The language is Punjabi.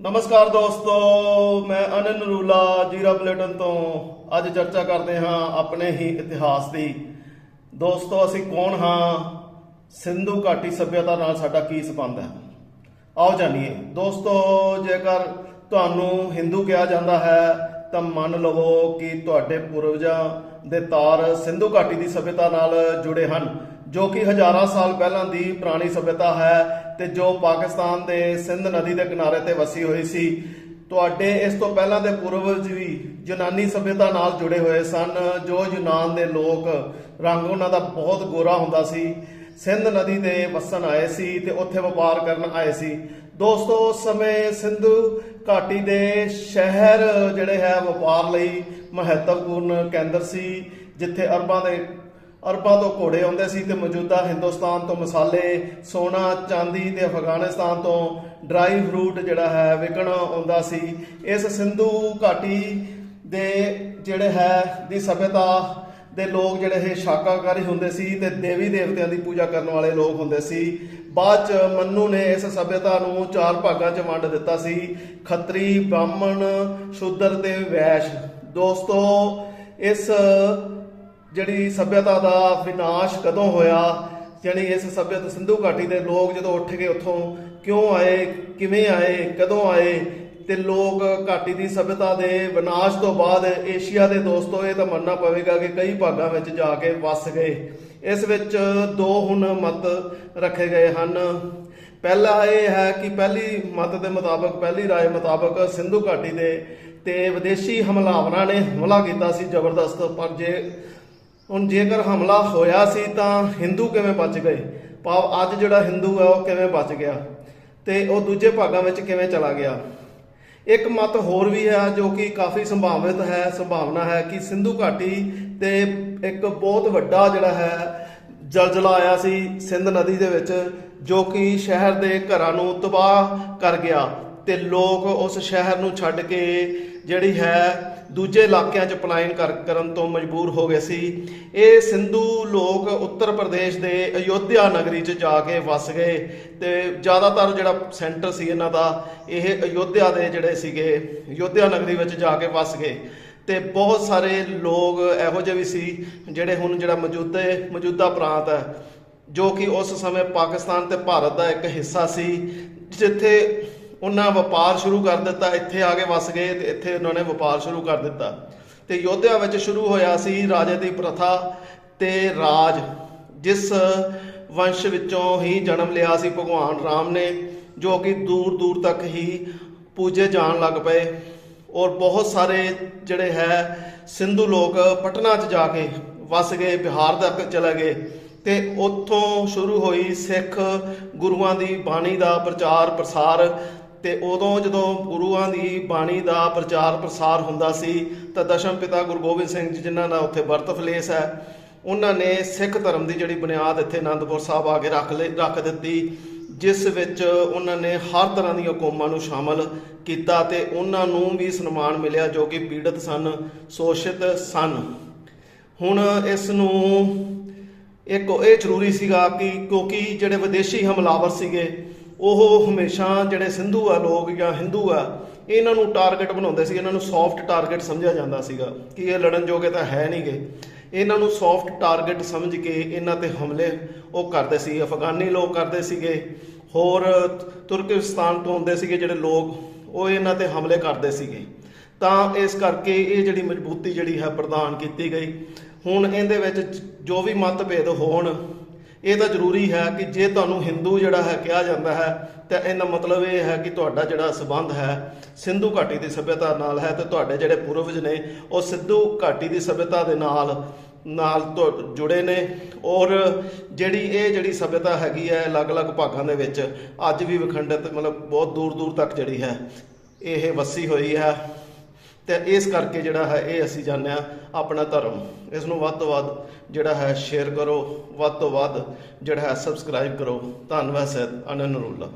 ਨਮਸਕਾਰ ਦੋਸਤੋ, ਮੈਂ ਅਨੰਦ ਨਰੂਲਾ ਜੀਰਾ ਬੁਲੇਟਿਨ ਤੋਂ ਅੱਜ ਚਰਚਾ ਕਰਦੇ ਹਾਂ ਆਪਣੇ ਹੀ ਇਤਿਹਾਸ ਦੀ। ਦੋਸਤੋ, ਅਸੀਂ ਕੌਣ ਹਾਂ? ਸਿੰਧੂ ਘਾਟੀ ਸਭਿਅਤਾ ਨਾਲ ਸਾਡਾ ਕੀ ਸੰਬੰਧ ਹੈ? ਆਓ ਜਾਣੀਏ। ਦੋਸਤੋ, ਜੇਕਰ ਤੁਹਾਨੂੰ ਹਿੰਦੂ ਕਿਹਾ ਜਾਂਦਾ ਹੈ, ਤਾਂ ਮੰਨ ਲਵੋ ਕਿ ਤੁਹਾਡੇ ਪੂਰਵਜਾਂ ਦੇ ਤਾਰ ਸਿੰਧੂ ਘਾਟੀ ਦੀ ਸਭਿਅਤਾ ਨਾਲ ਜੁੜੇ ਹਨ। ਜੋ ਕਿ ਹਜ਼ਾਰਾਂ ਸਾਲ ਪਹਿਲਾਂ ਦੀ ਪੁਰਾਣੀ ਸਭਿਅਤਾ ਹੈ ਤੇ ਜੋ ਪਾਕਿਸਤਾਨ ਦੇ ਸਿੰਧ ਨਦੀ ਦੇ ਕਿਨਾਰੇ ਤੇ ਵਸੀ ਹੋਈ ਸੀ। ਤੁਹਾਡੇ ਇਸ ਤੋਂ ਪਹਿਲਾਂ ਦੇ ਪੂਰਵਜ ਵੀ ਯੂਨਾਨੀ ਸਭਿਅਤਾ ਨਾਲ ਜੁੜੇ ਹੋਏ ਸਨ, ਜੋ ਯੂਨਾਨ ਦੇ ਲੋਕ ਰੰਗ ਉਹਨਾਂ ਦਾ ਬਹੁਤ ਗੋਰਾ ਹੁੰਦਾ ਸੀ। ਸਿੰਧ ਨਦੀ ਤੇ ਵਸਣ ਆਏ ਸੀ ਤੇ ਉੱਥੇ ਵਪਾਰ ਕਰਨ ਆਏ ਸੀ। ਦੋਸਤੋ, ਉਸ ਸਮੇਂ ਸਿੰਧੂ ਘਾਟੀ ਦੇ ਸ਼ਹਿਰ ਜਿਹੜੇ ਹੈ, ਵਪਾਰ ਲਈ ਮਹੱਤਵਪੂਰਨ ਕੇਂਦਰ ਸੀ, ਜਿੱਥੇ ਅਰਬਾਂ ਦੇ ਅਰਬਾਂ ਤੋਂ ਘੋੜੇ ਆਉਂਦੇ ਸੀ ਤੇ ਮੌਜੂਦਾ ਹਿੰਦੁਸਤਾਨ ਤੋਂ ਮਸਾਲੇ, ਸੋਨਾ, ਚਾਂਦੀ ਤੇ ਅਫਗਾਨਿਸਤਾਨ ਤੋਂ ਡਰਾਈ ਫਰੂਟ ਜਿਹੜਾ ਹੈ ਵਿਕਣ ਆਉਂਦਾ ਸੀ। ਇਸ ਸਿੰਧੂ ਘਾਟੀ ਦੇ ਜਿਹੜੇ ਹੈ ਦੀ ਸਭਿਅਤਾ ਦੇ ਲੋਕ ਜਿਹੜੇ ਇਹ ਸ਼ਾਕਾਹਾਰੀ ਹੁੰਦੇ ਸੀ ਤੇ ਦੇਵੀ ਦੇਵਤਿਆਂ ਦੀ ਪੂਜਾ ਕਰਨ ਵਾਲੇ ਲੋਕ ਹੁੰਦੇ ਸੀ। ਬਾਅਦ ਚ ਮੰਨੂ ਨੇ ਇਸ ਸਭਿਅਤਾ ਨੂੰ ਚਾਰ ਭਾਗਾਂ ਚ ਵੰਡ ਦਿੱਤਾ ਸੀ। ਖੱਤਰੀ, ਬ੍ਰਾਹਮਣ, ਸ਼ੂਦਰ ਤੇ ਵੈਸ਼। ਦੋਸਤੋ, ਇਸ ਜਿਹੜੀ ਸਭਿਅਤਾ ਦਾ ਵਿਨਾਸ਼ ਕਦੋਂ ਹੋਇਆ ਯਾਨੀ ਇਸ ਸਭਿਅਤਾ ਸਿੰਧੂ ਘਾਟੀ ਦੇ ਲੋਕ ਜਦੋਂ ਉੱਠ ਕੇ ਉੱਥੋਂ ਕਿਉਂ ਆਏ ਕਿਵੇਂ ਆਏ ਕਦੋਂ ਆਏ ਤੇ ਲੋਕ ਘਾਟੀ ਦੀ ਸਭਿਅਤਾ ਦੇ ਵਿਨਾਸ਼ ਤੋਂ ਬਾਅਦ ਏਸ਼ੀਆ ਦੇ ਦੋਸਤੋ ਇਹ ਤਾਂ ਮੰਨਣਾ ਪਵੇਗਾ ਕਿ ਕਈ ਭਾਗਾਂ ਵਿੱਚ ਜਾ ਕੇ ਵਸ ਗਏ ਇਸ ਵਿੱਚ ਦੋ ਹੁਣ ਮਤ ਰੱਖੇ ਗਏ ਹਨ ਪਹਿਲਾ ਇਹ ਹੈ ਕਿ ਪਹਿਲੀ ਮਤ ਦੇ ਮੁਤਾਬਕ ਪਹਿਲੀ رائے ਮੁਤਾਬਕ ਸਿੰਧੂ ਘਾਟੀ ਦੇ ਤੇ ਵਿਦੇਸ਼ੀ ਹਮਲਾਵਰਾਂ ਨੇ ਹਮਲਾ ਕੀਤਾ ਸੀ ਜ਼ਬਰਦਸਤ ਪਰ ਜੇ ਹੁਣ ਜੇਕਰ ਹਮਲਾ ਹੋਇਆ ਸੀ ਤਾਂ ਹਿੰਦੂ ਕਿਵੇਂ ਬਚ ਗਏ? ਭਾਵ ਅੱਜ ਜਿਹੜਾ ਹਿੰਦੂ ਹੈ ਉਹ ਕਿਵੇਂ ਬਚ ਗਿਆ? ਤੇ ਉਹ ਦੂਜੇ ਭਾਗਾਂ ਵਿੱਚ ਕਿਵੇਂ ਚਲਾ ਗਿਆ? ਇੱਕ ਮਤ ਹੋਰ ਵੀ ਹੈ ਜੋ ਕਿ ਕਾਫੀ ਸੰਭਾਵਿਤ ਹੈ, ਸੰਭਾਵਨਾ ਹੈ ਕਿ ਸਿੰਧੂ ਘਾਟੀ ਤੇ ਇੱਕ ਬਹੁਤ ਵੱਡਾ ਜਿਹੜਾ ਹੈ ਜਲਜਲਾ ਆਇਆ ਸੀ ਸਿੰਧ ਨਦੀ ਦੇ ਵਿੱਚ, ਜੋ ਕਿ ਸ਼ਹਿਰ ਦੇ ਘਰਾਂ ਨੂੰ ਤਬਾਹ ਕਰ ਗਿਆ। ਤੇ ਲੋਕ ਉਸ ਸ਼ਹਿਰ ਨੂੰ ਛੱਡ ਕੇ ਜਿਹੜੀ ਹੈ ਦੂਜੇ ਇਲਾਕਿਆਂ 'ਚ ਪਲਾਇਨ ਕਰ, ਕਰਨ ਤੋਂ ਮਜਬੂਰ ਹੋ ਗਏ ਸੀ। ਇਹ ਸਿੰਧੂ ਲੋਕ ਉੱਤਰ ਪ੍ਰਦੇਸ਼ ਦੇ ਅਯੋਧਿਆ ਨਗਰੀ 'ਚ ਜਾ ਕੇ ਵਸ ਗਏ ਤੇ ਜ਼ਿਆਦਾਤਰ ਜਿਹੜਾ ਸੈਂਟਰ ਸੀ ਇਹਨਾਂ ਦਾ, ਇਹ ਅਯੋਧਿਆ ਦੇ ਜਿਹੜੇ ਸੀਗੇ, ਅਯੋਧਿਆ ਨਗਰੀ ਵਿੱਚ ਜਾ ਕੇ ਵਸ ਗਏ। ਤੇ ਬਹੁਤ ਸਾਰੇ ਲੋਕ ਇਹੋ ਜਿਹੇ ਵੀ ਸੀ ਜਿਹੜੇ ਹੁਣ ਜਿਹੜਾ ਮੌਜੂਦਾ ਮੌਜੂਦਾ ਪ੍ਰਾਂਤ ਹੈ, ਜੋ ਕਿ ਉਸ ਸਮੇਂ ਪਾਕਿਸਤਾਨ ਤੇ ਭਾਰਤ ਦਾ ਇੱਕ ਹਿੱਸਾ ਸੀ, ਜਿੱਥੇ ਉਹਨਾਂ ਵਪਾਰ ਸ਼ੁਰੂ ਕਰ ਦਿੱਤਾ, ਇੱਥੇ ਆ ਕੇ ਵਸ ਗਏ ਤੇ ਇੱਥੇ ਉਹਨਾਂ ਨੇ ਵਪਾਰ ਸ਼ੁਰੂ ਕਰ ਦਿੱਤਾ। ਤੇ ਯੋਧਿਆ ਵਿੱਚ ਸ਼ੁਰੂ ਹੋਇਆ ਸੀ ਰਾਜੇ ਦੀ ਪ੍ਰਥਾ ਤੇ ਰਾਜ, ਜਿਸ ਵੰਸ਼ ਵਿੱਚੋਂ ਹੀ ਜਨਮ ਲਿਆ ਸੀ ਭਗਵਾਨ ਰਾਮ ਨੇ, ਜੋ ਕਿ ਦੂਰ ਦੂਰ ਤੱਕ ਹੀ ਪੂਜੇ ਜਾਣ ਲੱਗ ਪਏ। ਔਰ ਬਹੁਤ ਸਾਰੇ ਜਿਹੜੇ ਹੈ, ਸਿੰਧੂ ਲੋਕ ਪਟਨਾ 'ਚ ਜਾ ਕੇ ਵਸ ਗਏ, ਬਿਹਾਰ ਤੱਕ ਚਲੇ ਗਏ। ਤੇ ਉੱਥੋਂ ਸ਼ੁਰੂ ਹੋਈ ਸਿੱਖ ਗੁਰੂਆਂ ਦੀ ਬਾਣੀ ਦਾ ਪ੍ਰਚਾਰ ਪ੍ਰਸਾਰ ਤੇ ਉਦੋਂ ਜਦੋਂ ਗੁਰੂਆਂ ਦੀ ਬਾਣੀ ਦਾ ਪ੍ਰਚਾਰ ਪ੍ਰਸਾਰ ਹੁੰਦਾ ਸੀ, ਤਾਂ ਦਸ਼ਮ ਪਿਤਾ ਗੁਰੂ ਗੋਬਿੰਦ ਸਿੰਘ ਜੀ ਜਿਨ੍ਹਾਂ ਦਾ ਉੱਥੇ ਬਰਤ ਫਲੇਸ ਹੈ, ਉਹਨਾਂ ਨੇ ਸਿੱਖ ਧਰਮ ਦੀ ਜਿਹੜੀ ਬੁਨਿਆਦ ਇੱਥੇ ਆਨੰਦਪੁਰ ਸਾਹਿਬ ਆ ਕੇ ਰੱਖ ਲਈ ਰੱਖ ਦਿੱਤੀ, ਜਿਸ ਵਿੱਚ ਉਹਨਾਂ ਨੇ ਹਰ ਤਰ੍ਹਾਂ ਦੀਆਂ ਕੌਮਾਂ ਨੂੰ ਸ਼ਾਮਲ ਕੀਤਾ ਤੇ ਉਹਨਾਂ ਨੂੰ ਵੀ ਸਨਮਾਨ ਮਿਲਿਆ ਜੋ ਕਿ ਪੀੜਤ ਸਨ, ਸ਼ੋਸ਼ਿਤ ਸਨ। ਹੁਣ ਇਸ ਨੂੰ ਇੱਕ ਇਹ ਜ਼ਰੂਰੀ ਸੀਗਾ ਕਿ ਕਿਉਂਕਿ ਜਿਹੜੇ ਵਿਦੇਸ਼ੀ ਹਮਲਾਵਰ ਸੀਗੇ ਉਹ ਹਮੇਸ਼ਾ ਜਿਹੜੇ ਸਿੰਧੂ ਆ, ਲੋਕ ਜਾਂ ਹਿੰਦੂ ਆ, ਇਹਨਾਂ ਨੂੰ ਟਾਰਗੇਟ ਬਣਾਉਂਦੇ ਸੀ, ਇਹਨਾਂ ਨੂੰ ਸੌਫਟ ਟਾਰਗੇਟ ਸਮਝਿਆ ਜਾਂਦਾ ਸੀਗਾ ਕਿ ਇਹ ਲੜਨ ਜੋਗੇ ਤਾਂ ਹੈ ਨਹੀਂਗੇ ਇਹਨਾਂ ਨੂੰ ਸੌਫਟ ਟਾਰਗੇਟ ਸਮਝ ਕੇ ਇਹਨਾਂ ਤੇ ਹਮਲੇ ਉਹ ਕਰਦੇ ਸੀ, ਅਫਗਾਨੀ ਲੋਕ ਕਰਦੇ ਸੀਗੇ, ਹੋਰ ਤੁਰਕਿਸਤਾਨ ਤੋਂ ਹੁੰਦੇ ਸੀਗੇ ਜਿਹੜੇ ਲੋਕ, ਉਹ ਇਹਨਾਂ ਤੇ ਹਮਲੇ ਕਰਦੇ ਸੀਗੇ। ਤਾਂ ਇਸ ਕਰਕੇ ਇਹ ਜਿਹੜੀ ਮਜ਼ਬੂਤੀ ਜਿਹੜੀ ਹੈ ਪ੍ਰਦਾਨ ਕੀਤੀ ਗਈ। ਹੁਣ ਇਹਦੇ ਵਿੱਚ ਜੋ ਵੀ ਮਤਭੇਦ ਹੋਣ ਇਹ ਤਾਂ ਜ਼ਰੂਰੀ ਹੈ ਕਿ ਜੇ ਤੁਹਾਨੂੰ ਹਿੰਦੂ ਜਿਹੜਾ ਹੈ ਕਿਹਾ ਜਾਂਦਾ ਹੈ, ਤਾਂ ਇਹਦਾ ਮਤਲਬ ਇਹ ਹੈ ਕਿ ਤੁਹਾਡਾ ਜਿਹੜਾ ਸਬੰਧ ਹੈ ਸਿੰਧੂ ਘਾਟੀ ਦੀ ਸਭਿਅਤਾ ਨਾਲ ਹੈ ਤੇ ਤੁਹਾਡੇ ਜਿਹੜੇ ਪੂਰਵਜ ਨੇ, ਉਹ ਸਿੰਧੂ ਘਾਟੀ ਦੀ ਸਭਿਅਤਾ ਦੇ ਨਾਲ ਨਾਲ ਤੋਂ, ਜੁੜੇ ਨੇ ਔਰ ਜਿਹੜੀ ਇਹ ਜਿਹੜੀ ਸਭਿਅਤਾ ਹੈਗੀ ਹੈ ਅਲੱਗ-ਅਲੱਗ ਭਾਗਾਂ ਦੇ ਵਿੱਚ, ਅੱਜ ਵੀ ਵਿਖੰਡਿਤ ਮਤਲਬ ਬਹੁਤ ਦੂਰ-ਦੂਰ ਤੱਕ ਜਿਹੜੀ ਹੈ, ਇਹ ਵਸੀ ਹੋਈ ਹੈ। ਤੇ ਇਸ ਕਰਕੇ ਜਿਹੜਾ ਹੈ ਇਹ ਅਸੀਂ ਜਾਣਿਆ ਆਪਣਾ ਧਰਮ। ਇਸ ਨੂੰ ਵੱਧ ਤੋਂ ਵੱਧ ਜਿਹੜਾ ਹੈ ਸ਼ੇਅਰ ਕਰੋ। ਵੱਧ ਤੋਂ ਵੱਧ ਜਿਹੜਾ ਹੈ ਸਬਸਕ੍ਰਾਈਬ ਕਰੋ। ਧੰਨਵਾਦ ਸਹਿਤ, ਅਨੰਦ ਨਰੂਲਾ